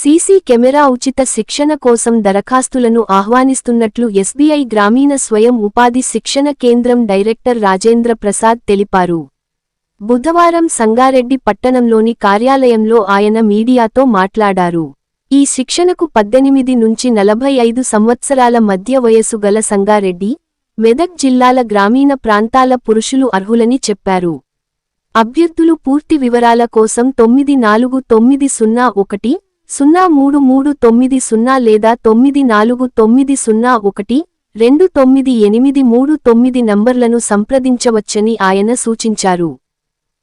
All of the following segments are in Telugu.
సీసీ కెమెరా ఉచిత శిక్షణ కోసం దరఖాస్తులను ఆహ్వానిస్తున్నట్లు ఎస్బీఐ గ్రామీణ స్వయం ఉపాధి శిక్షణ కేంద్రం డైరెక్టర్ రాజేంద్ర ప్రసాద్ తెలిపారు. బుధవారం సంగారెడ్డి పట్టణంలోని కార్యాలయంలో ఆయన మీడియాతో మాట్లాడారు. ఈ శిక్షణకు పద్దెనిమిది నుంచి నలభై ఐదు సంవత్సరాల మధ్య వయసు గల సంగారెడ్డి మెదక్ జిల్లాల గ్రామీణ ప్రాంతాల పురుషులు అర్హులని చెప్పారు. అభ్యర్థులు పూర్తి వివరాల కోసం తొమ్మిది నాలుగు తొమ్మిది సున్నా ఒకటి సున్నా మూడు మూడు తొమ్మిది సున్నా లేదా తొమ్మిది నాలుగు తొమ్మిది సున్నా ఒకటి రెండు తొమ్మిది ఎనిమిది మూడు తొమ్మిది నంబర్లను సంప్రదించవచ్చని ఆయన సూచించారు.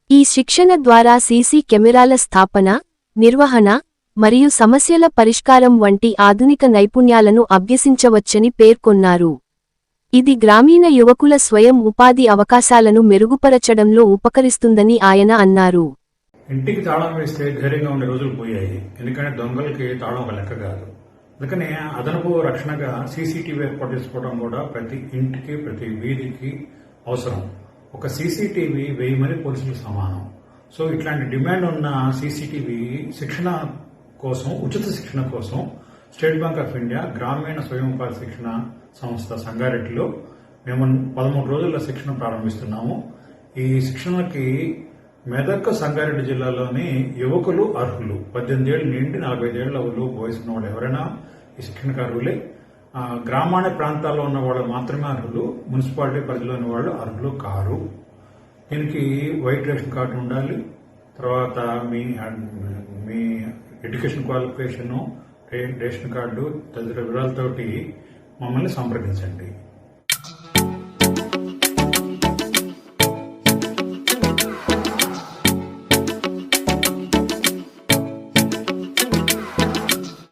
ఈ శిక్షణ ద్వారా సీసీ కెమెరాల స్థాపన నిర్వహణ మరియు సమస్యల పరిష్కారం వంటి ఆధునిక నైపుణ్యాలను అభ్యసించవచ్చని పేర్కొన్నారు. ఇది గ్రామీణ యువకుల స్వయం ఉపాధి అవకాశాలను మెరుగుపరచడంలో ఉపకరిస్తుందని ఆయన అన్నారు. ఇంటికి తాళం వేస్తే ధైర్యంగా ఉండే రోజులు పోయాయి. ఎందుకంటే దొంగలకి తాళం ఒక లెక్క కాదు. అందుకనే అదనపు రక్షణగా సీసీటీవీ ఏర్పాటు చేసుకోవడం కూడా ప్రతి ఇంటికి ప్రతి వీధికి అవసరం. ఒక సీసీటీవీ వెయ్యి మంది పోలీసులకు సమానం. సో ఇట్లాంటి డిమాండ్ ఉన్న సీసీటీవీ శిక్షణ కోసం ఉచిత శిక్షణ కోసం స్టేట్ బ్యాంక్ ఆఫ్ ఇండియా గ్రామీణ స్వయం ఉపాధి శిక్షణ సంస్థ సంగారెడ్డిలో మేము పదమూడు రోజుల శిక్షణ ప్రారంభిస్తున్నాము. ఈ శిక్షణకి మెదక్ సంగారెడ్డి జిల్లాలోని యువకులు అర్హులు. పద్దెనిమిది ఏళ్ళు నిండి నలభై ఏళ్ళ లోపు వయసు వాళ్ళు ఎవరైనా ఈ అర్హులే గ్రామాణ ప్రాంతాల్లో ఉన్న వాళ్ళు మాత్రమే అర్హులు. మున్సిపాలిటీ పరిధిలోని వాళ్ళు అర్హులు కారు. దీనికి వైట్ రేషన్ కార్డు ఉండాలి. తర్వాత మీ మీ ఎడ్యుకేషన్ క్వాలిఫికేషను రేషన్ కార్డు తదితర వివరాలతోటి మమ్మల్ని సంప్రదించండి.